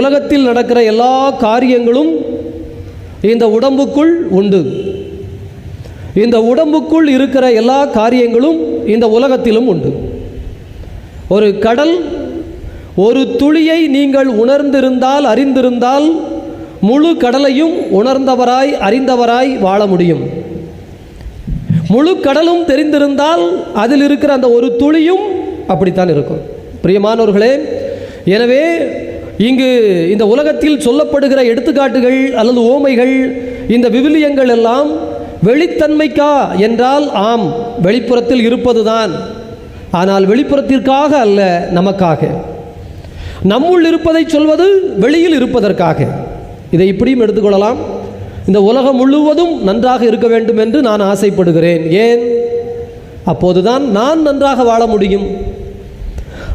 உலகத்தில் நடக்கிற எல்லா காரியங்களும் இந்த உடம்புக்குள் உண்டு. இந்த உடம்புக்குள் இருக்கிற எல்லா காரியங்களும் இந்த உலகத்திலும் உண்டு. ஒரு கடல் ஒரு துளியை நீங்கள் உணர்ந்திருந்தால் அறிந்திருந்தால் முழு கடலையும் உணர்ந்தவராய் அறிந்தவராய் வாழ முடியும். முழு கடலும் தெரிந்திருந்தால் அதில் இருக்கிற அந்த ஒரு துளியும் அப்படித்தான் இருக்கும். பிரியமானவர்களே எனவே இங்கு இந்த உலகத்தில் சொல்லப்படுகிற எடுத்துக்காட்டுகள் அல்லது ஓமைகள் இந்த விவிலியங்கள் எல்லாம் வெளித்தன்மைக்கா என்றால் ஆம் வெளிப்புறத்தில் இருப்பதுதான். ஆனால் வெளிப்புறத்திற்காக அல்ல நமக்காக. நம்முள் இருப்பதை சொல்வது வெளியில் இருப்பதற்காக. இதை இப்படியும் எடுத்துக்கொள்ளலாம். இந்த உலகம் முழுவதும் நன்றாக இருக்க வேண்டும் என்று நான் ஆசைப்படுகிறேன். ஏன்? அப்போதுதான் நான் நன்றாக வாழ முடியும்.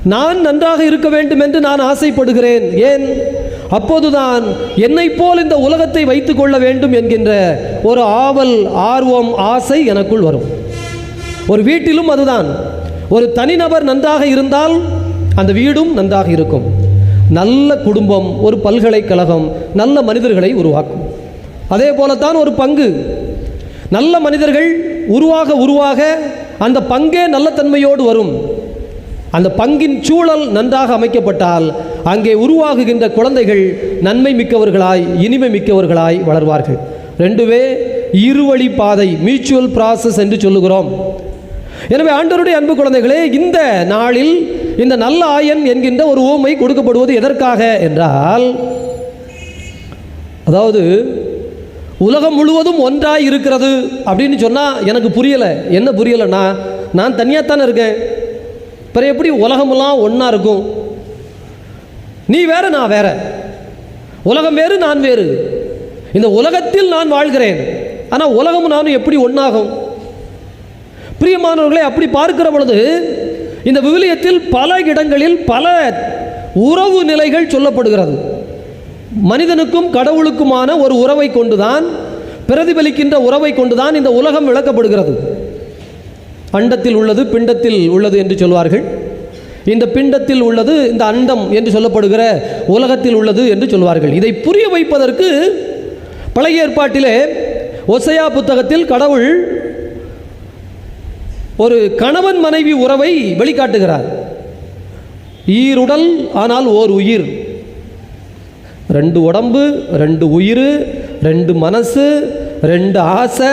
நான் நன்றாக இருக்க வேண்டும் என்று நான் ஆசைப்படுகிறேன். ஏன்? அப்போதுதான் என்னை போல் இந்த உலகத்தை வைத்துக் கொள்ள வேண்டும் என்கின்ற ஒரு ஆவல் ஆர்வம் ஆசை எனக்குள் வரும். ஒரு வீட்டிலும் அதுதான். ஒரு தனிநபர் நன்றாக இருந்தால் அந்த வீடும் நன்றாக இருக்கும். நல்ல குடும்பம் ஒரு பல்கலைக்கழகம் நல்ல மனிதர்களை உருவாக்கும். அதே போலத்தான் ஒரு பங்கு. நல்ல மனிதர்கள் உருவாக உருவாக அந்த பங்கே நல்ல தன்மையோடு வரும். அந்த பங்கின் சூழல் நன்றாக அமைக்கப்பட்டால் அங்கே உருவாகுகின்ற குழந்தைகள் நன்மை மிக்கவர்களாய் இனிமை மிக்கவர்களாய் வளர்வார்கள். ரெண்டுவே இருவழி பாதை மியூச்சுவல் ப்ராசஸ் என்று சொல்லுகிறோம். எனவே ஆண்டருடைய அன்பு குழந்தைகளே இந்த நாளில் இந்த நல்ல ஆயன் என்கின்ற ஒரு ஓமை கொடுக்கப்படுவது எதற்காக என்றால் அதாவது உலகம் முழுவதும் ஒன்றாய் இருக்கிறது அப்படின்னு சொன்னால் எனக்கு புரியலை. என்ன புரியலைன்னா நான் தனியாகத்தானே இருக்கேன். பிறகு எப்படி உலகமெல்லாம் ஒன்றா இருக்கும்? நீ வேற நான் வேற. உலகம் வேறு நான் வேறு. இந்த உலகத்தில் நான் வாழ்கிறேன். ஆனால் உலகமும் நானும் எப்படி ஒன்றாகும் பிரியமானவர்களை அப்படி பார்க்கிற பொழுது இந்த விவிலியத்தில் பல இடங்களில் பல உறவு நிலைகள் சொல்லப்படுகிறது. மனிதனுக்கும் கடவுளுக்குமான ஒரு உறவை கொண்டுதான் பிரதிபலிக்கின்ற உறவை கொண்டுதான் இந்த உலகம் விளக்கப்படுகிறது. அண்டத்தில் உள்ளது பிண்டத்தில் உள்ளது என்று சொல்வார்கள். இந்த பிண்டத்தில் உள்ளது இந்த அண்டம் என்று சொல்லப்படுகிற உலகத்தில் உள்ளது என்று சொல்வார்கள். இதை புரிய வைப்பதற்கு பழைய ஏற்பாட்டிலே ஒசையா புத்தகத்தில் கடவுள் ஒரு கணவன் மனைவி உறவை வெளிக்காட்டுகிறார். ஈருடல் ஆனால் ஓர் உயிர். ரெண்டு உடம்பு ரெண்டு உயிர் ரெண்டு மனசு ரெண்டு ஆசை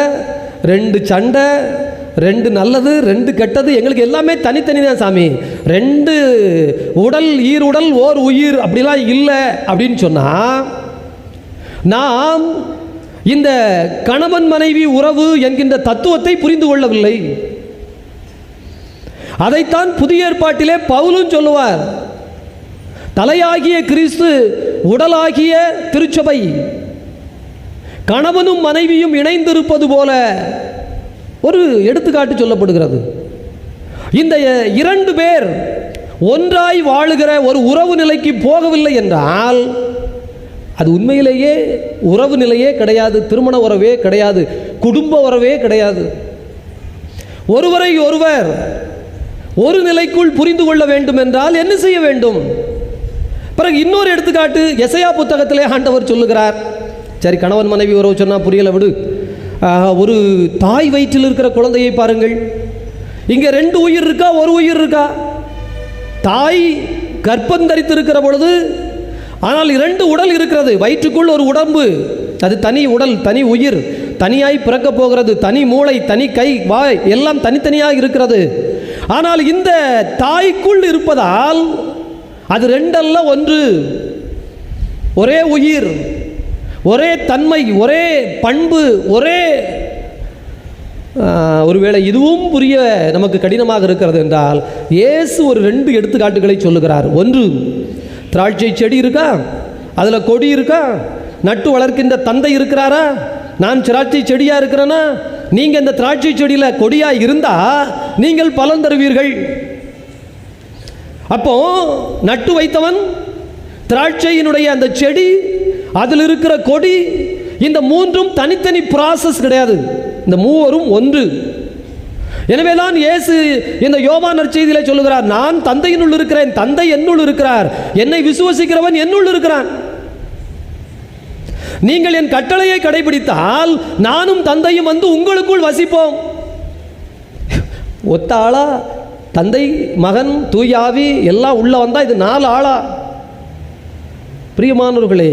ரெண்டு சண்டை ரெண்டு நல்லது ரெண்டு கெட்டது எங்களுக்கு எல்லாமே தனித்தனி தான் சாமி. ரெண்டு உடல் ஈருடல் ஓர் உயிர் அப்படிலாம் இல்லை அப்படின்னு சொன்னால் நாம் இந்த கணவன் மனைவி உறவு என்கின்ற தத்துவத்தை புரிந்து கொள்ளவில்லை. அதைத்தான் புதிய ஏற்பாட்டிலே பவுலும் சொல்லுவார். தலையாகிய கிறிஸ்து உடலாகிய திருச்சபை. கணவனும் மனைவியும் இணைந்திருப்பது போல ஒரு எடுத்துக்காட்டு சொல்லப்படுகிறது. இந்த இரண்டு பேர் ஒன்றாய் வாழுகிற ஒரு உறவு நிலைக்கு போகவில்லை என்றால் அது உண்மையிலேயே உறவு நிலையே கிடையாது திருமண உறவே கிடையாது குடும்ப உறவே கிடையாது. ஒருவரை ஒருவர் ஒரு நிலைக்குள் புரிந்து கொள்ள வேண்டும் என்றால் என்ன செய்ய வேண்டும்? பிறகு இன்னொரு எடுத்துக்காட்டு எசையா புத்தகத்திலே ஆண்டவர் சொல்லுகிறார். சரி கணவன் மனைவி உறவு சொன்னால் புரியலை விடு. ஒரு தாய் வயிற்றில் இருக்கிற குழந்தையை பாருங்கள். இங்கே ரெண்டு உயிர் இருக்கா? ஒரு உயிர் இருக்கா? தாய் கர்ப்பம் தரித்திருக்கிற பொழுது ஆனால் இரண்டு உடல் இருக்கிறது. வயிற்றுக்குள் ஒரு உடம்பு. அது தனி உடல் தனி உயிர். தனியாய் பிறக்க போகிறது. தனி மூளை தனி கை வாய் எல்லாம் தனித்தனியாக இருக்கிறது. ஆனால் இந்த தாய்க்குள் இருப்பதால் அது ரெண்டல்ல ஒன்று. ஒரே உயிர். ஒரே தன்மை ஒரே பண்பு ஒரே ஒருவேளை இதுவும் புரிய நமக்கு கடினமாக இருக்கிறது என்றால் இயேசு ஒரு ரெண்டு எடுத்துக்காட்டுகளை சொல்லுகிறார். ஒன்று திராட்சை செடி இருக்கா? அதில் கொடி இருக்கா? நட்டு வளர்க்கின்ற தந்தை இருக்கிறாரா? நான் திராட்சை செடியாக இருக்கிறேன்னா நீங்கள் இந்த திராட்சை செடியில் கொடியாக இருந்தால் நீங்கள் பலன் தருவீர்கள். அப்போ நட்டு வைத்தவன் திராட்சையினுடைய அந்த செடி அதில் இருக்கிற கொடி இந்த மூன்றும் தனித்தனி ப்ராசஸ் கிடையாது. இந்த மூவரும் ஒன்று. எனவே தான் இயேசு இந்த யோவான் நற்செய்தியிலே சொல்லுகிறார் நான் தந்தையினுள் இருக்கிறேன் தந்தை என்னுள் இருக்கிறார். என்னை விசுவசிக்கிறவன் என்னுள் இருக்கிறான். நீங்கள் என் கட்டளையை கடைபிடித்தால் நானும் தந்தையும் வந்து உங்களுக்குள் வசிப்போம். ஒத்த ஆளா? தந்தை மகன் தூயாவி எல்லாம் உள்ள வந்தா இது நாலு ஆளா? பிரியமானவர்களே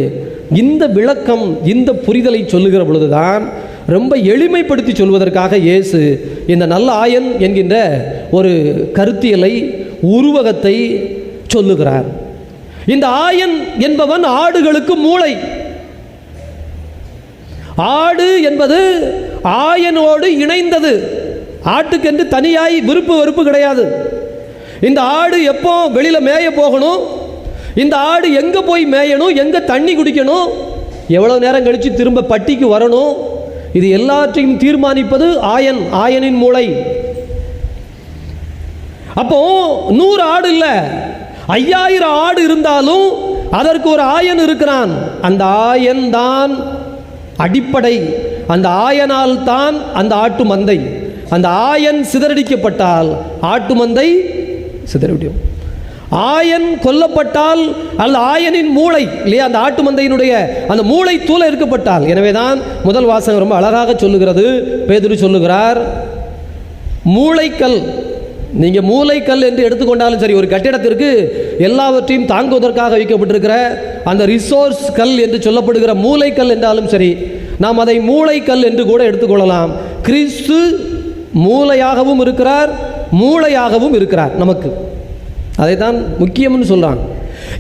இந்த விளக்கம் இந்த புரிதலை சொல்லுகிற பொழுதுதான் ரொம்ப எளிமைப்படுத்தி சொல்வதற்காக இயேசு இந்த நல்ல ஆயன் என்கின்ற ஒரு கருத்தியலை உருவகத்தை சொல்லுகிறார். இந்த ஆயன் என்பவன் ஆடுகளுக்கு மூளை. ஆடு என்பது ஆயனோடு இணைந்தது. ஆட்டுக்கென்று தனியாய் விருப்பு வெறுப்பு கிடையாது. இந்த ஆடு எப்போ வெளியில் மேய போகணும்? இந்த ஆடு எங்கே போய் மேயணும்? எங்கே தண்ணி குடிக்கணும்? எவ்வளோ நேரம் கழித்து திரும்ப பட்டிக்கு வரணும்? இது எல்லாற்றையும் தீர்மானிப்பது ஆயன் ஆயனின் மூளை. அப்போ நூறு ஆடு இல்லை. ஐயாயிரம் ஆடு இருந்தாலும் அதற்கு ஒரு ஆயன் இருக்கிறான். அந்த ஆயன் தான் அடிப்படை. அந்த ஆயனால் தான் அந்த ஆட்டு மந்தை. அந்த ஆயன் சிதறடிக்கப்பட்டால் ஆட்டு மந்தை சிதறிவிடும் ஆயன் கொல்லப்பட்டால் அல்ல ஆயனின் மூளை இல்லையா அந்த ஆட்டு மந்தையினுடைய அந்த மூளை தூளை இருக்கப்பட்டால் எனவே தான் முதல் வாசகம் ரொம்ப அழகாக சொல்லுகிறது. பேதுரு சொல்லுகிறார் மூளைக்கல் நீங்கள் மூளைக்கல் என்று எடுத்துக்கொண்டாலும் சரி ஒரு கட்டிடத்திற்கு எல்லாவற்றையும் தாங்குவதற்காக வைக்கப்பட்டிருக்கிற அந்த ரிசோர்ஸ் கல் என்று சொல்லப்படுகிற மூளைக்கல் என்றாலும் சரி நாம் அதை மூளைக்கல் என்று கூட எடுத்துக்கொள்ளலாம் கிறிஸ்து மூளையாகவும் இருக்கிறார் மூளையாகவும் இருக்கிறார் நமக்கு. அதை தான் முக்கியம்னு சொல்கிறாங்க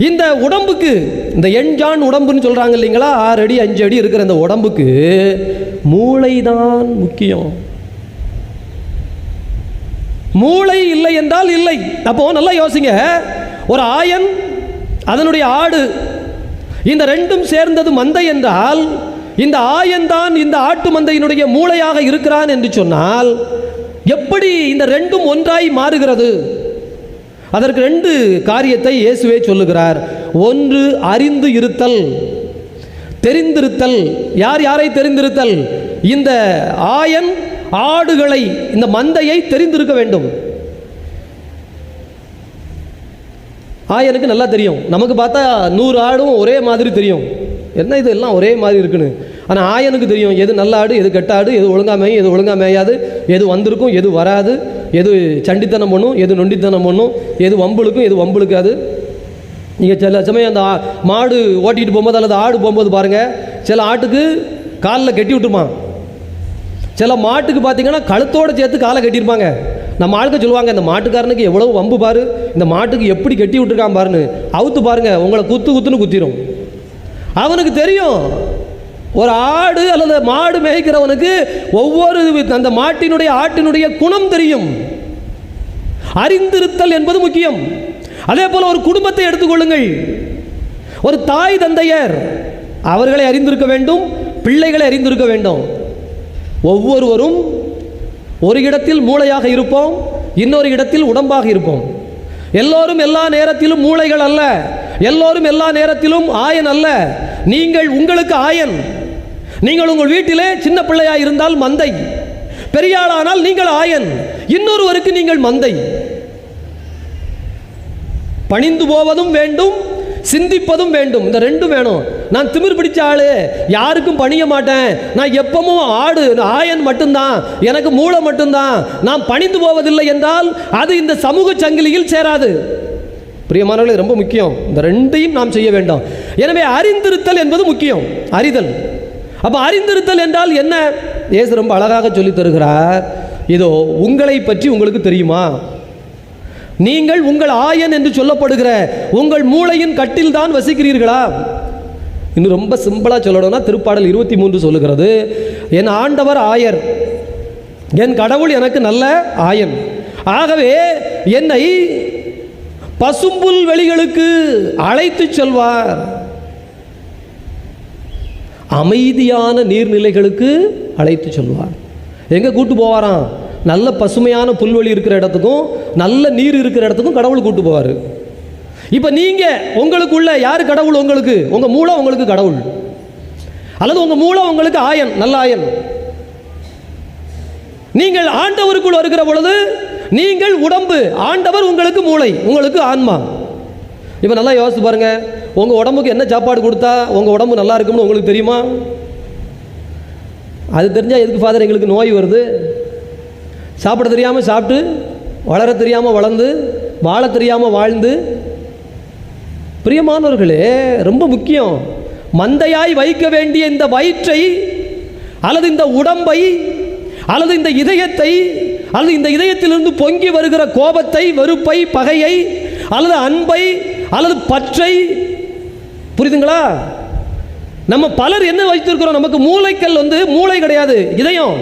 இந்த உடம்புக்கு இந்த எண்ஜான் உடம்புன்னு சொல்கிறாங்க இல்லைங்களா? ஆறு அடி அஞ்சு அடி இருக்கிற இந்த உடம்புக்கு மூளை தான் முக்கியம். மூளை இல்லை என்றால் இல்லை. அப்போ நல்லா யோசிங்க. ஒரு ஆயன் அதனுடைய ஆடு இந்த ரெண்டும் சேர்ந்தது மந்தை என்றால் இந்த ஆயன் தான் இந்த ஆட்டு மந்தையினுடைய மூளையாக இருக்கிறான் என்று சொன்னால் எப்படி இந்த ரெண்டும் ஒன்றாய் மாறுகிறது? அதற்கு ரெண்டு காரியத்தை இயேசுவே சொல்லுகிறார். ஒன்று அறிந்து இருத்தல். தெரிந்திருத்தல். யார் யாரை தெரிந்திருத்தல்? இந்த ஆயன் ஆடுகளை இந்த மந்தையை தெரிந்திருக்க வேண்டும். ஆயனுக்கு நல்லா தெரியும். நமக்கு பார்த்தா நூறு ஆடும் ஒரே மாதிரி தெரியும். என்ன இது எல்லாம் ஒரே மாதிரி இருக்குன்னு? ஆனால் ஆயனுக்கு தெரியும். எது நல்ல ஆடு எது கெட்ட ஆடு எது ஒழுங்கா மேயும் எது ஒழுங்கா மேயாது எது வந்திருக்கும் எது வராது. எது சண்டித்தனம் பண்ணும் எது நொண்டித்தனம் பண்ணும் எது வம்புழுக்கும் எது வம்புழுக்காது. நீங்கள் சில சமயம் அந்த மாடு ஓட்டிகிட்டு போகும்போது அல்லது ஆடு போகும்போது பாருங்கள் சில ஆட்டுக்கு காலில் கட்டி விட்டுருமா? சில மாட்டுக்கு பார்த்தீங்கன்னா கழுத்தோடு சேர்த்து காலை கட்டியிருப்பாங்க. நம்ம ஆளுக்க சொல்லுவாங்க இந்த மாட்டுக்காரனுக்கு எவ்வளவு வம்பு பாரு இந்த மாட்டுக்கு எப்படி கட்டி விட்டுருக்கான் பாருன்னு. அவுத்து பாருங்கள் உங்களை குத்து குத்துன்னு குத்திரும். அவனுக்கு தெரியும் ஒரு ஆடு அல்லது மாடு மேய்க்கிறவனுக்கு ஒவ்வொரு அந்த மாட்டினுடைய ஆட்டினுடைய குணம் தெரியும். அறிந்திருத்தல் என்பது முக்கியம். அதே போல ஒரு குடும்பத்தை எடுத்துக்கொள்ளுங்கள். ஒரு தாய் தந்தையர் அவர்களை அறிந்திருக்க வேண்டும் பிள்ளைகளை அறிந்திருக்க வேண்டும். ஒவ்வொருவரும் ஒரு இடத்தில் மூளையாக இருப்போம் இன்னொரு இடத்தில் உடம்பாக இருப்போம். எல்லோரும் எல்லா நேரத்திலும் மூளைகள் அல்ல. எல்லோரும் எல்லா நேரத்திலும் ஆயன் அல்ல. நீங்கள் உங்களுக்கு ஆயன். நீங்கள் உங்கள் வீட்டிலே சின்ன பிள்ளையா இருந்தால் மந்தை. பெரியாளானால் நீங்கள் ஆயன். இன்னொருவருக்கு நீங்கள் மந்தை. பணிந்து போவதும் வேண்டும் சிந்திப்பதும் வேண்டும். இந்த ரெண்டும் வேணும். நான் திமிர் பிடிச்ச ஆளு. யாருக்கும் பணிய மாட்டேன். நான் எப்பவும் ஆடு ஆயன் மட்டும்தான். எனக்கு மூளை மட்டும்தான். நான் பணிந்து போவதில்லை என்றால் அது இந்த சமூக சங்கிலியில் சேராது. பிரியமானவர்களே ரொம்ப முக்கியம். இந்த ரெண்டையும் நாம் செய்ய வேண்டும். எனவே அறிந்திருத்தல் என்பது முக்கியம். அறிதல். அப்போ அறிந்திருத்தல் என்றால் என்ன? இயேசு ரொம்ப அழகாக சொல்லித் தருகிறார். இதோ உங்களை பற்றி உங்களுக்கு தெரியுமா? நீங்கள் உங்கள் ஆயன் என்று சொல்லப்படுகிற உங்கள் மூளையின் கட்டில் தான் வசிக்கிறீர்களா? இன்னும் ரொம்ப சிம்பிளாக சொல்லணும்னா திருப்பாடல் இருபத்தி மூன்று சொல்லுகிறது என் ஆண்டவர் ஆயர் என் கடவுள் எனக்கு நல்ல ஆயன். ஆகவே என்னை பசும்புல் வெளிகளுக்கு அழைத்து செல்வார். அமைதியான நீர்நிலைகளுக்கு அழைத்து செல்வார். எங்கே கூட்டு போவாராம்? நல்ல பசுமையான புல்வெளி இருக்கிற இடத்துக்கும் நல்ல நீர் இருக்கிற இடத்துக்கும் கடவுள் கூட்டு போவார். இப்போ நீங்கள் உங்களுக்குள்ள யார் கடவுள் உங்களுக்கு? உங்கள் மூளை உங்களுக்கு கடவுள். அல்லது உங்கள் மூளை உங்களுக்கு ஆயன் நல்ல ஆயன். நீங்கள் ஆண்டவருக்குள் வருகிற பொழுது நீங்கள் உடம்பு ஆண்டவர் உங்களுக்கு மூளை உங்களுக்கு ஆன்மா. இப்போ நல்லா யோசிச்சு பாருங்கள் உங்கள் உடம்புக்கு என்ன சாப்பாடு கொடுத்தா உங்கள் உடம்பு நல்லா இருக்கும்னு உங்களுக்கு தெரியுமா? அது தெரிஞ்சால் எதுக்கு ஃபாதர் எங்களுக்கு நோய் வருது? சாப்பிட தெரியாமல் சாப்பிட்டு வளர தெரியாமல் வளர்ந்து வாழ தெரியாமல் வாழ்ந்து. பிரியமானவர்களே ரொம்ப முக்கியம். மந்தையாய் வைக்க வேண்டிய இந்த வயிற்றை அல்லது இந்த உடம்பை அல்லது இந்த இதயத்தை அல்லது இந்த இதயத்திலிருந்து பொங்கி வருகிற கோபத்தை வெறுப்பை பகையை அல்லது அன்பை அல்லது பற்றை புரியுதுங்களா? நம்ம பலர் என்ன வைத்திருக்கிறோம்? நமக்கு மூளைக்கல் வந்து மூளை கிடையாது. இதயம்.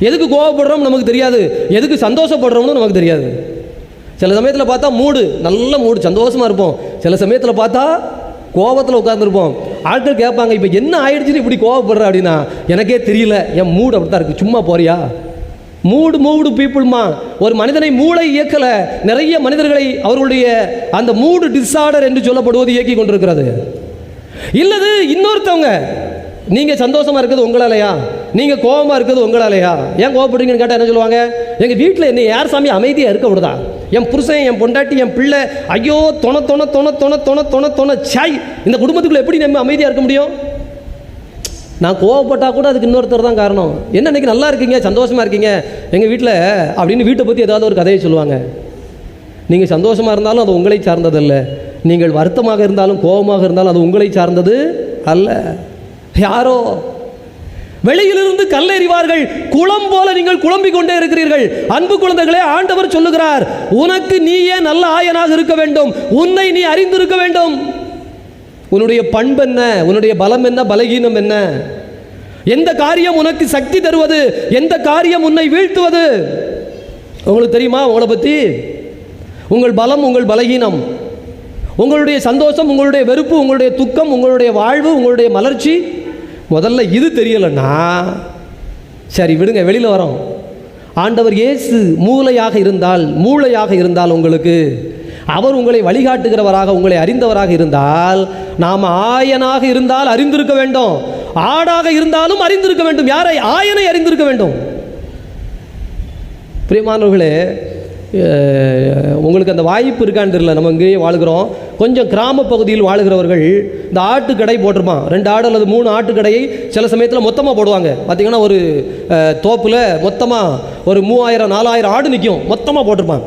எதுக்கு கோவப்படுறோம் நமக்கு தெரியாது. எதுக்கு சந்தோஷப்படுறோம்னு நமக்கு தெரியாது. சில சமயத்தில் பார்த்தா மூடு. நல்ல மூடு. சந்தோஷமாக இருப்போம். சில சமயத்தில் பார்த்தா கோபத்தில் உட்காந்துருப்போம் ஆட்கள் கேட்பாங்க இப்போ என்ன ஆயிடுச்சுன்னு இப்படி கோவப்படுற? அப்படின்னா எனக்கே தெரியல. என் மூடு அப்படி தான் இருக்குது சும்மா போறியா? மூடு மூடு பீப்புள்மா. ஒரு மனிதனை மூளை இயக்கலை நிறைய மனிதர்களை அவர்களுடைய அந்த மூடு டிஸார்டர் என்று சொல்லப்படுவது இயக்கி கொண்டிருக்கிறது. இல்லது இன்னொருத்தவங்க நீங்கள் சந்தோஷமாக இருக்கிறது உங்களாலையா? நீங்கள் கோபமாக இருக்கிறது உங்களாலையா? ஏன் கோவப்படுறீங்கன்னு கேட்டால் என்ன சொல்லுவாங்க? எங்கள் வீட்டில் என்ன யார் சாமி அமைதியாக இருக்க விடுதா? என் புருஷன் என் பொண்டாட்டி என் பிள்ளை ஐயோ தொண தொண தொண தொண தொண தொண தொண சாய். இந்த குடும்பத்துக்குள்ளே எப்படி நம்ம அமைதியாக இருக்க முடியும்? நான் கோவப்பட்டால் கூட அதுக்கு இன்னொருத்தர் தான் காரணம். என்ன இன்னைக்கு நல்லா இருக்கீங்க? சந்தோஷமாக இருக்கீங்க? எங்கள் வீட்டில் அப்படின்னு வீட்டை பற்றி ஏதாவது ஒரு கதையை சொல்லுவாங்க. நீங்கள் சந்தோஷமாக இருந்தாலும் அது உங்களை சார்ந்ததல்ல. நீங்கள் வருத்தமாக இருந்தாலும் கோபமாக இருந்தாலும் அது உங்களை சார்ந்தது அல்ல. யாரோ வெளியிலிருந்து கல்லெறிவார்கள். குளம் போல நீங்கள் குழம்பிக் கொண்டே இருக்கிறீர்கள். அன்பு குழந்தைகளே ஆண்டவர் சொல்லுகிறார் உனக்கு நீயே நல்ல ஆயனாக இருக்க வேண்டும். உன்னை நீ அறிந்திருக்க வேண்டும். உன்னுடைய பண்பு என்ன? உன்னுடைய பலம் என்ன? பலகீனம் என்ன? எந்த காரியம் உனக்கு சக்தி தருவது? எந்த காரியம் உன்னை வீழ்த்துவது? உங்களுக்கு தெரியுமா உங்களை பற்றி உங்கள் பலம் உங்கள் பலகீனம். உங்களுடைய சந்தோஷம் உங்களுடைய வெறுப்பு உங்களுடைய துக்கம் உங்களுடைய வாழ்வு உங்களுடைய மலர்ச்சி. முதல்ல இது தெரியலைன்னா சரி விடுங்க வெளியில் வரோம். ஆண்டவர் இயேசு மூளையாக இருந்தால் மூளையாக இருந்தால் உங்களுக்கு அவர் உங்களை வழிகாட்டுகிறவராக உங்களை அறிந்தவராக இருந்தால் நாம் ஆயனாக இருந்தால் அறிந்திருக்க வேண்டும். ஆடாக இருந்தாலும் அறிந்திருக்க வேண்டும். யாரை? ஆயனை அறிந்திருக்க வேண்டும். பிரியமானவர்களே உங்களுக்கு அந்த வாய்ப்பு இருக்கான்னு தெரியல. நம்ம இங்கேயே வாழுகிறோம். கொஞ்சம் கிராம பகுதியில் வாழுகிறவர்கள் இந்த ஆட்டுக்கடை போட்டிருப்பான் ரெண்டு ஆடு அல்லது மூணு ஆட்டுக்கடையை சில சமயத்தில் மொத்தமாக போடுவாங்க. பார்த்தீங்கன்னா ஒரு தோப்பில் மொத்தமாக ஒரு மூவாயிரம் நாலாயிரம் ஆடு நிற்கும் மொத்தமாக போட்டிருப்பான்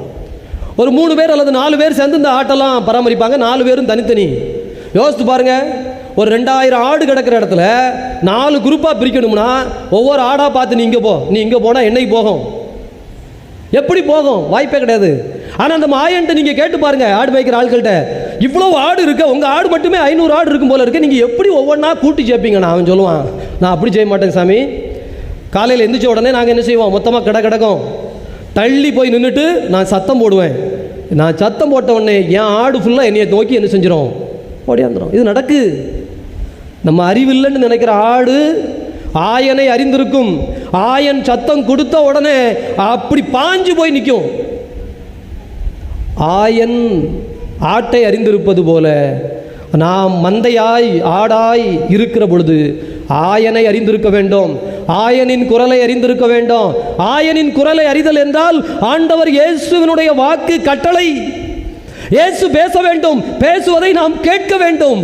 ஒரு மூணு பேர் அல்லது நாலு பேர் சேர்ந்து இந்த ஆட்டெல்லாம் பராமரிப்பாங்க. நாலு பேரும் தனித்தனி. யோசித்து பாருங்க ஒரு ரெண்டாயிரம் ஆடு கிடக்கிற இடத்துல நாலு குரூப்பாக பிரிக்கணும்னா ஒவ்வொரு ஆடாக பார்த்து நீ இங்கே போ. நீ இங்கே போனால் என்னைக்கு போகும்? எப்படி போகும்? வாய்ப்பே கிடையாது. ஆனால் அந்த மாயன்ட்ட நீங்கள் கேட்டு பாருங்கள் ஆடு மேய்க்கிற ஆட்கள்கிட்ட. இவ்வளோ ஆடு இருக்கு உங்கள் ஆடு மட்டுமே ஐநூறு ஆடு இருக்கும் போல இருக்கு. நீங்கள் எப்படி ஒவ்வொன்றா கூட்டி சேர்ப்பீங்கண்ணா அவன் சொல்லுவான். நான் அப்படி செய்ய மாட்டேன் சாமி. காலையில் எந்திரிச்ச உடனே நாங்கள் என்ன செய்வோம்? மொத்தமாக கிட கிடக்கும். தள்ளி போய் நின்றுட்டு நான் சத்தம் போடுவேன். நான் சத்தம் போட்ட உடனே என் ஆடு ஃபுல்லாக என்னையை நோக்கி என்ன செஞ்சிடும் ஓடியாந்துடும் இது நடக்கு. நம்ம அறிவில்லைன்னு நினைக்கிற ஆடு ஆயனை அறிந்திருக்கும். ஆயன் சத்தம் கொடுத்த உடனே அப்படி பாஞ்சு போய் நிற்கும் ஆயன் ஆட்டை அறிந்திருப்பது போல நாம் மந்தையாய் ஆடாய் இருக்கிற பொழுது ஆயனை அறிந்திருக்க வேண்டும். ஆயனின் குரலை அறிந்திருக்க வேண்டும். ஆயனின் குரலை அறிதல் என்றால் ஆண்டவர் இயேசுவினுடைய வாக்கு கட்டளை. இயேசு பேச வேண்டும். பேசுவதை நாம் கேட்க வேண்டும்.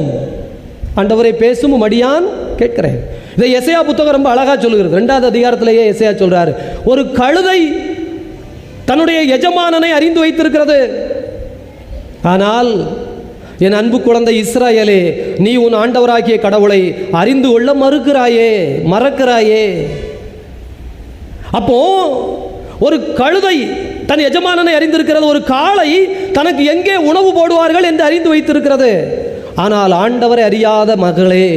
ஆண்டவரை பேசும் மடியான் கேட்கிறேன். இதை எசையா புத்தகம் ரொம்ப அழகா சொல்லுகிறது ரெண்டாவது அதிகாரத்திலேயே எசையா சொல்றாரு. ஒரு கழுதை தன்னுடைய எஜமானனை அறிந்து வைத்திருக்கிறது. ஆனால் என் அன்பு குழந்தை இஸ்ராயேலே நீ உன் ஆண்டவராகிய கடவுளை அறிந்து கொள்ள மறுக்கிறாயே மறக்கிறாயே. அப்போ ஒரு கழுதை தன் எஜமானனை அறிந்திருக்கிறது ஒரு காளை தனக்கு எங்கே உணவு போடுவார்கள் என்று அறிந்து வைத்திருக்கிறது. ஆனால் ஆண்டவரை அறியாத மகளே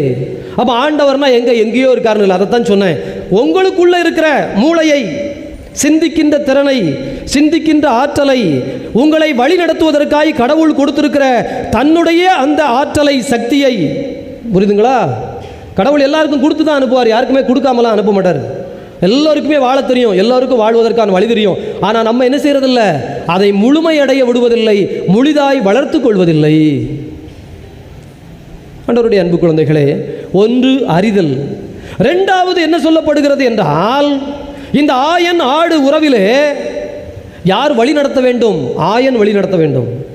அப்போ ஆண்டவர்னா எங்கே எங்கேயோ இருக்காருன்னு இல்லை அதைத்தான் சொன்னேன். உங்களுக்குள்ளே இருக்கிற மூளையை சிந்திக்கின்ற திறனை சிந்திக்கின்ற ஆற்றலை உங்களை வழி நடத்துவதற்காக கடவுள் கொடுத்திருக்கிற தன்னுடைய அந்த ஆற்றலை சக்தியை. புரியுதுங்களா? கடவுள் எல்லாருக்கும் கொடுத்து தான் அனுப்புவார். யாருக்குமே கொடுக்காமலாம் அனுப்ப மாட்டார். எல்லோருக்குமே வாழ தெரியும். எல்லோருக்கும் வாழ்வதற்கான வழி தெரியும். ஆனால் நம்ம என்ன செய்யறதில்ல? அதை முழுமையடைய விடுவதில்லை. முழுதாய் வளர்த்து கொள்வதில்லை. ஆண்டவருடைய அன்பு குழந்தைகளே ஒன்று அறிதல். ரெண்டாவது என்ன சொல்லப்படுகிறது என்றால் இந்த ஆயன் ஆடு உறவிலே யார் வழி நடத்த வேண்டும்? ஆயன் வழி நடத்த வேண்டும்.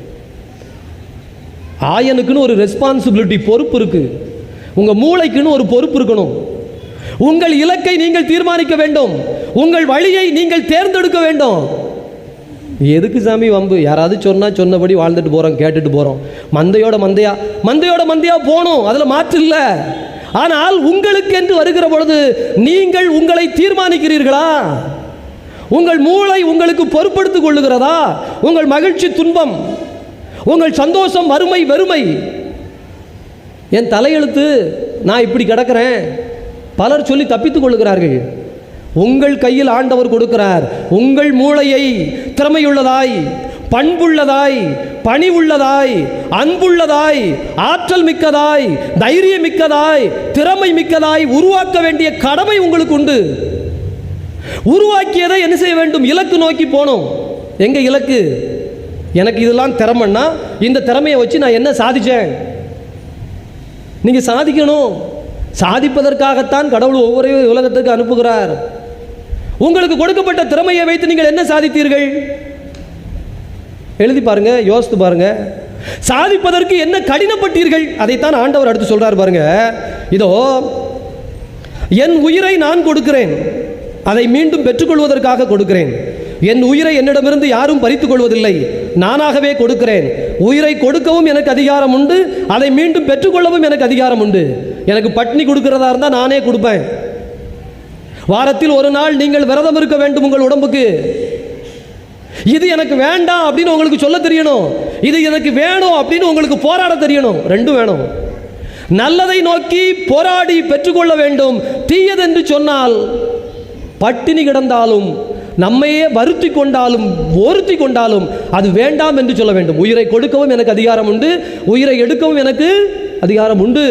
ஆயனுக்குன்னு ஒரு ரெஸ்பான்சிபிலிட்டி பொறுப்பு இருக்கு. உங்க மூளைக்குன்னு ஒரு பொறுப்பு இருக்கணும். உங்கள் இலக்கை நீங்கள் தீர்மானிக்க வேண்டும். உங்கள் வழியை நீங்கள் தேர்ந்தெடுக்க வேண்டும். எதுக்கு சாமி வம்பு? யாராவது சொன்னா சொன்னபடி வாழ்ந்துட்டு போறோம் கேட்டுட்டு போறோம். மந்தையோட மந்தையா? மந்தையோட மந்தையா போகணும். அதுல மாற்று இல்லை. ஆனால் உங்களுக்கு என்று வருகிற பொழுது நீங்கள் உங்களை தீர்மானிக்கிறீர்களா? உங்கள் மூளை உங்களுக்கு பொறுப்படுத்திக் கொள்ளுகிறதா? உங்கள் மகிழ்ச்சி துன்பம் உங்கள் சந்தோஷம் வறுமை வெறுமை. என் தலையெழுத்து நான் இப்படி கிடக்கிறேன். பலர் சொல்லி தப்பித்துக் கொள்கிறார்கள் உங்கள் கையில் ஆண்டவர் கொடுக்கிறார். உங்கள் மூளையை திறமையுள்ளதாய் பண்புள்ளதாய் பணிவுள்ளதாய் அன்புள்ளதாய் ஆற்றல் மிக்கதாய் தைரியம் மிக்கதாய் திறமை மிக்கதாய் உருவாக்க வேண்டிய கடமை உங்களுக்கு உண்டு. உருவாக்கியதை என்ன செய்ய வேண்டும்? இலக்கு நோக்கி போகணும் எங்க இலக்கு? எனக்கு இதெல்லாம் திறமைன்னா இந்த திறமையை வச்சு நான் என்ன சாதிச்சேன்? நீங்க சாதிக்கணும். சாதிப்பதற்காகத்தான் கடவுள் ஒவ்வொரு உலகத்துக்கு அனுப்புகிறார். உங்களுக்கு கொடுக்கப்பட்ட திறமையை வைத்து நீங்கள் என்ன சாதித்தீர்கள்? எழுதி பாருங்க யோசித்து பாருங்க. சாதிப்பதற்கு என்ன கடினப்பட்டீர்கள்? அதைத்தான் ஆண்டவர் அடுத்து சொல்றார் பாருங்க. இதோ என் உயிரை நான் கொடுக்கிறேன். அதை மீண்டும் பெற்றுக்கொள்வதற்காக கொடுக்கிறேன். என் உயிரை என்னிடமிருந்து யாரும் பறித்துக் கொள்வதில்லை. நானாகவே கொடுக்கிறேன். உயிரை கொடுக்கவும் எனக்கு அதிகாரம் உண்டு. அதை மீண்டும் பெற்றுக்கொள்ளவும் எனக்கு அதிகாரம் உண்டு. எனக்கு பட்னி கொடுக்கிறதா இருந்தால் நானே கொடுப்பேன். வாரத்தில் ஒரு நாள் நீங்கள் விரதம் இருக்க வேண்டும் உங்கள் உடம்புக்கு. இது எனக்கு வேண்டாம் அப்படின்னு உங்களுக்கு சொல்ல தெரியணும். இது எனக்கு வேணும் அப்படின்னு உங்களுக்கு போராட தெரியணும். ரெண்டும் வேணும். நல்லதை நோக்கி போராடி பெற்றுக்கொள்ள வேண்டும். தீயதென்று சொன்னால் பட்டினி கிடந்தாலும் நம்மையே வருத்தி கொண்டாலும் ஒருத்தி கொண்டாலும் அது வேண்டாம் என்று சொல்ல வேண்டும். உயிரை கொடுக்கவும் எனக்கு அதிகாரம் உண்டு. உயிரை எடுக்கவும் எனக்கு அதிகாரம் உண்டு.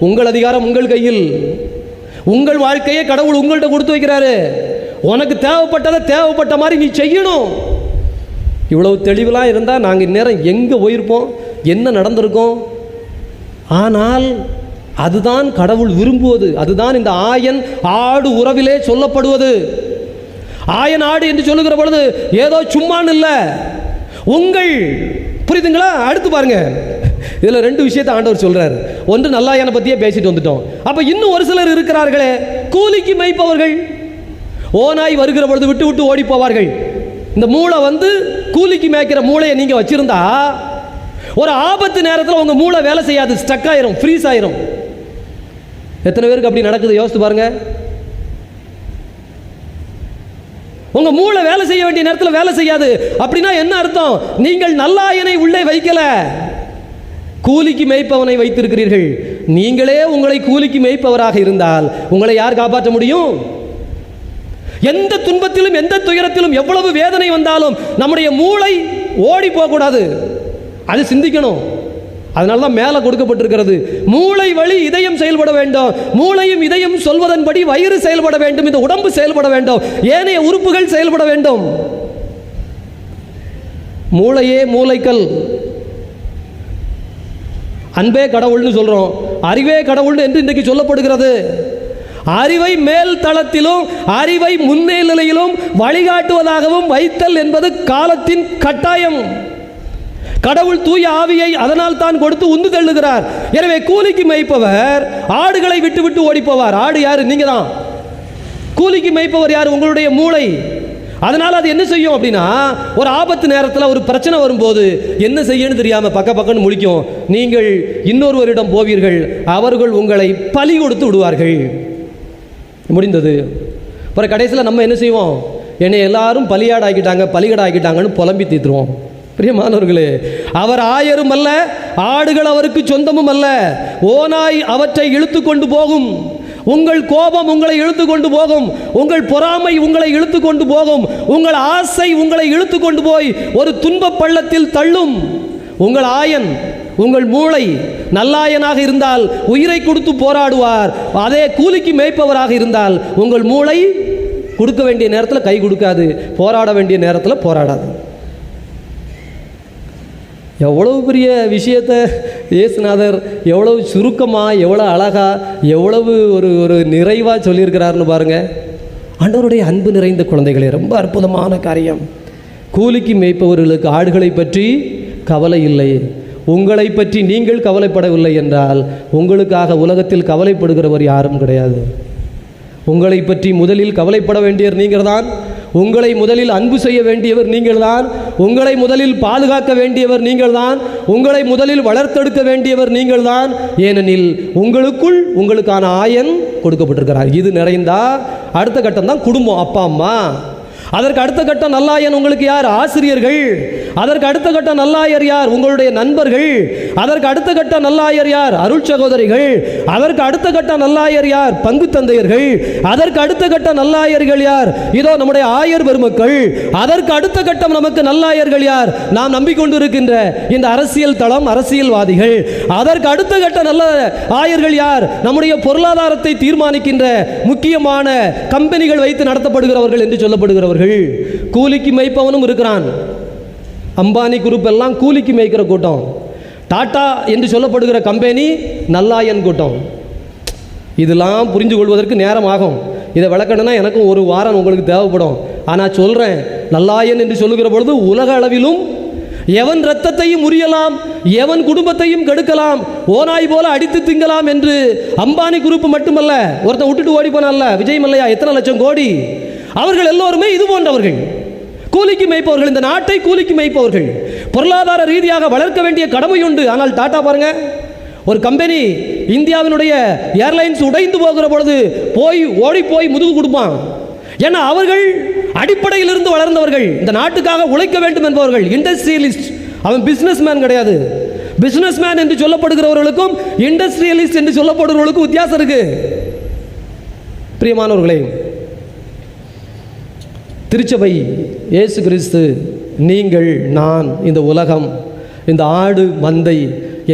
உங்கள் அதிகாரம் உங்கள் கையில். உங்கள் வாழ்க்கையை கடவுள் உங்கள்கிட்ட கொடுத்து வைக்கிறாரு. உனக்கு தேவைப்பட்டதை தேவைப்பட்ட மாதிரி நீ செய்யணும். இவ்வளவு தெளிவெலாம் இருந்தால் நாங்கள் இந்நேரம் எங்கே போயிருப்போம்? என்ன நடந்திருக்கோம்? ஆனால் அதுதான் கடவுள் விரும்புவது. அதுதான் இந்த ஆயன் ஆடு உறவிலே சொல்லப்படுவது. ஆயன் ஆடு என்று சொல்லுகிற பொழுது ஏதோ சும்மான்னு இல்லை. உங்கள் புரியுதுங்களா? அடுத்து பாருங்க. இதில் ரெண்டு விஷயத்தை ஆண்டவர் சொல்றாரு. ஒன்று நல்லாயனை பற்றியே பேசிட்டு வந்துட்டோம். அப்போ இன்னும் ஒரு சிலர் இருக்கிறார்களே கூலிக்கு மேய்ப்பவர்கள். ஓனாய் வருகிற பொழுது விட்டு விட்டு ஓடி போவார்கள். இந்த மூளை வந்து கூலிக்கு மேய்க்கிற மூளையை நீங்கள் வச்சிருந்தா ஒரு ஆபத்து நேரத்தில் உங்கள் மூளை வேலை செய்யாது ஸ்டக் ஆயிரும் ஃப்ரீஸ் ஆயிரும். எத்தனை பேருக்கு அப்படி நடக்குது? யோசித்து பாருங்க. உங்க மூளை வேலை செய்ய வேண்டிய நேரத்தில் வேலை செய்யாது. அப்படின்னா என்ன அர்த்தம்? நீங்கள் நல்லாயனை உள்ளே வைக்கல. கூலிக்கு மேய்ப்பவனை வைத்திருக்கிறீர்கள். நீங்களே உங்களை கூலிக்கு மேய்ப்பவராக இருந்தால் உங்களை யார் காப்பாற்ற முடியும்? எந்த துன்பத்திலும் எந்த துயரத்திலும் எவ்வளவு வேதனை வந்தாலும் நம்முடைய மூளை ஓடி போகக்கூடாது. அது சிந்திக்கணும். அதனால தான் மேலே கொடுக்கப்பட்டிருக்கிறது. மூளை வழி இதயம் செயல்பட வேண்டும். மூளையும் இதயம் சொல்வதன்படி வயிறு செயல்பட வேண்டும். இந்த உடம்பு செயல்பட வேண்டும். ஏனைய உறுப்புகள் செயல்பட வேண்டும். மூளையே மூளைக்கல். அன்பே கடவுள்னு சொல்கிறோம் அறிவே கடவுள் என்று இன்றைக்கு சொல்லப்படுகிறது. அறிவை மேல் தளத்திலும் அறிவை முன்னே நிலையிலும் வழிகாட்டுவதாகவும் வைத்தல் என்பது காலத்தின் கட்டாயம். கடவுள் தூய ஆவியை அதனால் தான் கொடுத்து உந்து தள்ளுகிறார். எனவே கூலிக்கு மேய்ப்பவர் ஆடுகளை விட்டு விட்டு ஓடிப்போவார். ஆடு யாரு? நீங்க தான் கூலிக்கு மேய்ப்பவர் யார்? உங்களுடைய மூளை. அதனால் அது என்ன செய்யும் அப்படின்னா ஒரு ஆபத்து நேரத்தில் ஒரு பிரச்சனை வரும்போது என்ன செய்யணும்னு தெரியாமல் பக்க பக்கம்னு முழிக்கும். நீங்கள் இன்னொருவரிடம் போவீர்கள் அவர்கள் உங்களை பலி கொடுத்து விடுவார்கள். முடிந்தது. அப்புறம் கடைசியில் நம்ம என்ன செய்வோம்? என்னை எல்லாரும் பலியாடாக்கிட்டாங்க பலிகடாக்கிட்டாங்கன்னு புலம்பி தீத்துருவோம். பிரியமானவர்களே அவர் ஆயரும் அல்ல ஆடுகள் அவருக்கு சொந்தமும் அல்ல. ஓனாய் அவற்றை இழுத்து கொண்டு போகும். உங்கள் கோபம் உங்களை இழுத்து கொண்டு போகும். உங்கள் பொறாமை உங்களை இழுத்து கொண்டு போகும். உங்கள் ஆசை உங்களை இழுத்து கொண்டு போய் ஒரு துன்பப் பள்ளத்தில் தள்ளும். உங்கள் ஆயன் உங்கள் மூளை நல்லாயனாக இருந்தால் உயிரை கொடுத்து போராடுவார். அதே கூலிக்கு மேய்ப்பவராக இருந்தால் உங்கள் மூளை கொடுக்க வேண்டிய நேரத்தில் கை கொடுக்காது. போராட வேண்டிய நேரத்தில் போராடாது. எவ்வளவு பெரிய விஷயத்தை இயேசுநாதர் எவ்வளவு சுருக்கமாக எவ்வளோ அழகாக எவ்வளவு ஒரு ஒரு நிறைவாக சொல்லியிருக்கிறாருன்னு பாருங்கள் ஆண்டவருடைய அன்பு நிறைந்த குழந்தைகளே ரொம்ப அற்புதமான காரியம். கூலிக்கு மேய்ப்பவர்களுக்கு ஆடுகளை பற்றி கவலை இல்லை. உங்களை பற்றி நீங்கள் கவலைப்படவில்லை என்றால் உங்களுக்காக உலகத்தில் கவலைப்படுகிறவர் யாரும் கிடையாது. உங்களை பற்றி முதலில் கவலைப்பட வேண்டியவர் நீங்கள் தான் உங்களை முதலில் அன்பு செய்ய வேண்டியவர் நீங்கள்தான். உங்களை முதலில் பாதுகாக்க வேண்டியவர் நீங்கள்தான். உங்களை முதலில் வளர்த்தெடுக்க வேண்டியவர் நீங்கள்தான். ஏனெனில் உங்களுக்குள் உங்களுக்கான ஆயன் கொடுக்கப்பட்டிருக்கிறார். இது நிறைந்தா அடுத்த கட்டம் தான் குடும்பம் அப்பா அம்மா. அதற்கு அடுத்த கட்ட நல்லாயன் உங்களுக்கு யார்? ஆசிரியர்கள். அதற்கு அடுத்த கட்ட நல்லாயர் யார்? உங்களுடைய நண்பர்கள். அதற்கு அடுத்த கட்ட நல்லாயர் யார்? அருள் சகோதரிகள். அதற்கு அடுத்த கட்ட நல்லாயர் யார்? பங்கு தந்தையர்கள். அதற்கு அடுத்த கட்ட நல்லாயர்கள் யார்? இதோ நம்முடைய ஆயர் பெருமக்கள். அதற்கு அடுத்த கட்டம் நமக்கு நல்லாயர்கள் யார்? நாம் நம்பிக்கொண்டிருக்கின்ற இந்த அரசியல் தளம் அரசியல்வாதிகள். அதற்கு அடுத்த கட்ட நல்ல ஆயர்கள் யார்? நம்முடைய பொருளாதாரத்தை தீர்மானிக்கின்ற முக்கியமான கம்பெனிகள் வைத்து நடத்தப்படுகிறவர்கள் என்று சொல்லப்படுகிறவர்கள். கூலிக்கு மேய்ப்பவனும் இருக்கிறான். அம்பானி குரூப் எல்லாம் கூலிக்கு மேய்க்கிற கூட்டம். டாட்டா என்று சொல்லப்படுகிற கம்பெனி நல்லாயன் கூட்டம். இதெல்லாம் புரிந்து கொள்வதற்கு நேரம் ஆகும் இதை விளக்கணும்னா எனக்கும் ஒரு வாரம் உங்களுக்கு தேவைப்படும். ஆனால் சொல்கிறேன் நல்லாயன் என்று சொல்லுகிற பொழுது உலக அளவிலும் எவன் ரத்தத்தையும் உரியலாம் எவன் குடும்பத்தையும் கெடுக்கலாம் ஓனாய் போல அடித்து திங்கலாம் என்று அம்பானி குரூப் மட்டுமல்ல ஒருத்தன் விட்டுட்டு ஓடி போனான்ல விஜய் மல்லையா எத்தனை லட்சம் கோடி? அவர்கள் எல்லோருமே இது போன்றவர்கள். கூலிக்கு மேய்ப்பவர்கள் இந்த நாட்டை கூலிக்கு மேய்ப்பவர்கள். பொருளாதார ரீதியாக வளர்க்க வேண்டிய கடமை உண்டு. ஆனால் டாட்டா பாருங்க ஒரு கம்பெனி இந்தியாவினுடைய ஏர்லைன்ஸ் உடைந்து போகிற பொழுது போய் ஓடி போய் முதுகு கொடுப்பான். ஏன்னா அவர்கள் அடிப்படையில் இருந்து வளர்ந்தவர்கள். இந்த நாட்டுக்காக உழைக்க வேண்டும் என்பவர்கள். இண்டஸ்ட்ரியலிஸ்ட் அவன் பிசினஸ் மேன் கிடையாது. பிசினஸ் மேன் என்று சொல்லப்படுகிறவர்களுக்கும் இண்டஸ்ட்ரியலிஸ்ட் என்று சொல்லப்படுகிறவர்களுக்கும் வித்தியாசம் இருக்கு. பிரியமானவர்களே திருச்சபை இயேசு கிறிஸ்து நீங்கள் நான் இந்த உலகம் இந்த ஆடு மந்தை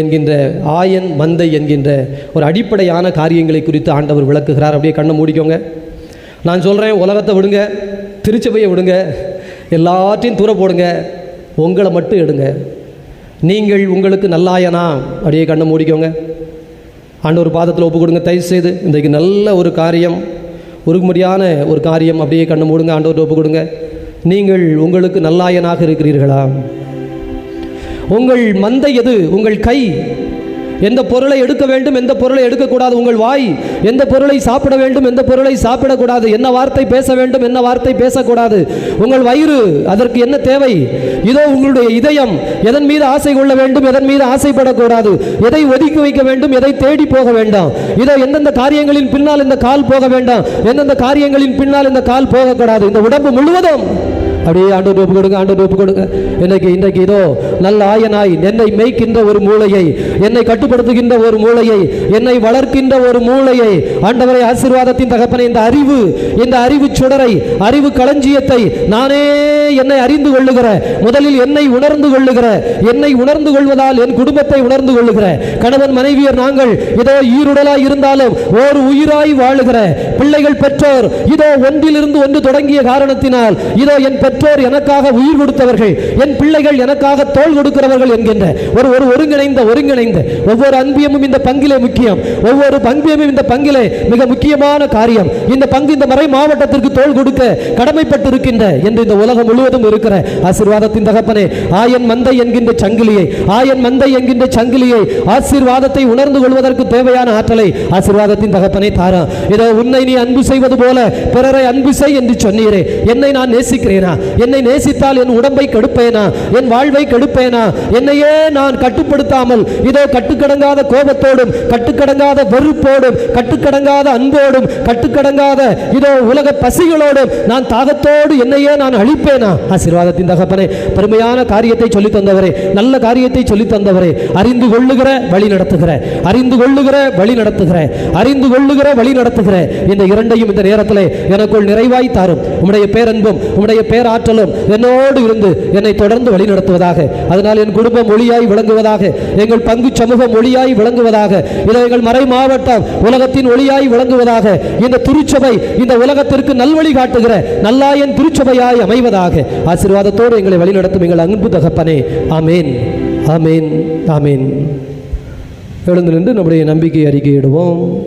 என்கின்ற ஆயன் மந்தை என்கின்ற ஒரு அடிப்படையான காரியங்களை குறித்து ஆண்டவர் விளக்குகிறார். அப்படியே கண்ணை மூடிக்கோங்க. நான் சொல்கிறேன் உலகத்தை விடுங்க திருச்சபையை விடுங்க எல்லாத்தையும் தூர போடுங்க உங்களை மட்டும் எடுங்க. நீங்கள் உங்களுக்கு நல்லாயனா? அப்படியே கண்ணை மூடிக்கோங்க. ஆண்டவர் பாதத்தில் ஒப்பு கொடுங்க தயவு செய்து இன்றைக்கு நல்ல ஒரு காரியம் உருகுமடியான ஒரு காரியம் அப்படியே கண்ணு மூடுங்க ஆண்டவர் ஒப்பு கொடுங்க. நீங்கள் உங்களுக்கு நல்லாயனாக இருக்கிறீர்களா? உங்கள் மந்தை எது? உங்கள் கை எந்த பொருளை எடுக்க வேண்டும் எந்த பொருளை எடுக்கக்கூடாது உங்கள் வாய். எந்த பொருளை சாப்பிட வேண்டும் எந்த பொருளை சாப்பிடக்கூடாது. என்ன வார்த்தை பேச வேண்டும் என்ன வார்த்தை பேசக்கூடாது. உங்கள் வயிறு அதற்கு என்ன தேவை? இதோ உங்களுடைய இதயம். எதன் மீது ஆசை கொள்ள வேண்டும் எதன் மீது ஆசைப்படக்கூடாது. எதை ஒதுக்கி வைக்க வேண்டும் எதை தேடி போக வேண்டாம். இதோ எந்தெந்த காரியங்களின் பின்னால் இந்த கால் போக வேண்டாம். எந்தெந்த காரியங்களின் பின்னால் இந்த கால் போகக்கூடாது. இந்த உடம்பு முழுவதும் அப்படியே ஆண்டு ஒப்பு கொடுங்க ஆண்டு ஒப்பு கொடுங்க. இன்னைக்கு இன்றைக்கு இதோ நல்ல ஆயனாய் என்னை மேய்க்கின்ற ஒரு மூளையை என்னை கட்டுப்படுத்துகின்ற ஒரு மூளையை என்னை வளர்க்கின்ற ஒரு மூளையை ஆண்டவரை ஆசீர்வாதத்தின் தகப்பனை இந்த அறிவு இந்த அறிவு சுடரை அறிவு களஞ்சியத்தை நானே என்னை அறிந்து கொள்ளுகிற முதலில் என்னை உணர்ந்து கொள்ளுகிற என்னை உணர்ந்து கொள்வதால் என் குடும்பத்தை உணர்ந்து கொள்ளுகிற கணவன் மனைவியர் நாங்கள் இதோ ஈருடலாய் இருந்தாலும் ஓர் உயிராய் வாழுகிற பிள்ளைகள் பெற்றோர் இதோ ஒன்றிலிருந்து ஒன்று தொடங்கிய காரணத்தினால் இதோ என் பெற்றோர் எனக்காக உயிர் கொடுத்தவர்கள் என் பிள்ளைகள் எனக்காக தோல் கொடுக்கிறவர்கள் என்கின்ற ஒரு ஒரு ஒருங்கிணைந்த ஒருங்கிணைந்த ஒவ்வொரு அன்பியமும் இந்த பங்கிலே முக்கியம். ஒவ்வொரு பங்கியமும் இந்த பங்கிலே மிக முக்கியமான காரியம். இந்த பங்கு இந்த மறை மாவட்டத்திற்கு தோல் கொடுக்க கடமைப்பட்டு இருக்கின்ற என்று இந்த உலகம் முழுவதும் இருக்கிற ஆசீர்வாதத்தின் தகப்பனே ஆயன் மந்தை என்கின்ற சங்கிலியை ஆயன் மந்தை என்கின்ற சங்கிலியை ஆசீர்வாதத்தை உணர்ந்து கொள்வதற்கு தேவையான ஆற்றலை ஆசீர்வாதத்தின் தகப்பனே தாரா. இதோ உன்னை நீ அன்பு செய்வது போல பிறரை அன்பு செய் என்று சொன்னீரே. என்னை நான் நேசிக்கிறேனா? என்னை நேசித்தால் என் உடம்பை கெடுப்பேனா? என் வாழ்வை கெடுப்பேனா? என்னையே நான் கட்டுப்படுத்தாமல் இதோ கட்டுக்கடங்காத கோபத்தோடும் கட்டுக்கடங்காத வெறுப்போடும் கட்டுக்கடங்காத அன்போடும் கட்டுக்கடங்காத இதோ உலக பசிகளோடும் நான் தாகத்தோடு என்னையே நான் அழிப்பேனா? ஆசீர்வாதத்தின் தகப்பனே பெருமையான காரியத்தை சொல்லி தந்தவரே நல்ல காரியத்தை சொல்லி தந்தவரே அறிந்து கொள்ளுகிற வழி நடத்துகிற அறிந்து கொள்ளுகிற வழி நடத்துகிற அறிந்து கொள்ளுகிற வழி நடத்துகிற இந்த இரண்டையும் இந்த நேரத்தில் எனக்குள் நிறைவாய் தாரும். உம்முடைய பேரன்பும் உம்முடைய பேரா ஆற்றலும் என்னோடு இருந்து என்னை தொடர்ந்து வழி நடத்துவதாக. அதனால் என் குடும்பம் மொழியாய் விளங்குவதாக எங்கள் பங்கு சமூகம் மொழியாய் விளங்குவதாக இதை எங்கள் மறை மாவட்டம் உலகத்தின் ஒளியாய் விளங்குவதாக இந்த திருச்சபை இந்த உலகத்திற்கு நல்வழி காட்டுகிற நல்லாயன் திருச்சபையாய் அமைவதாக. ஆசீர்வாதத்தோடு எங்களை வழிநடத்தும் எங்கள் அன்பு தகப்பனே. ஆமேன். ஆமேன். ஆமேன். எழுந்து நின்று நம்முடைய நம்பிக்கை அறிக்கையிடுவோம்.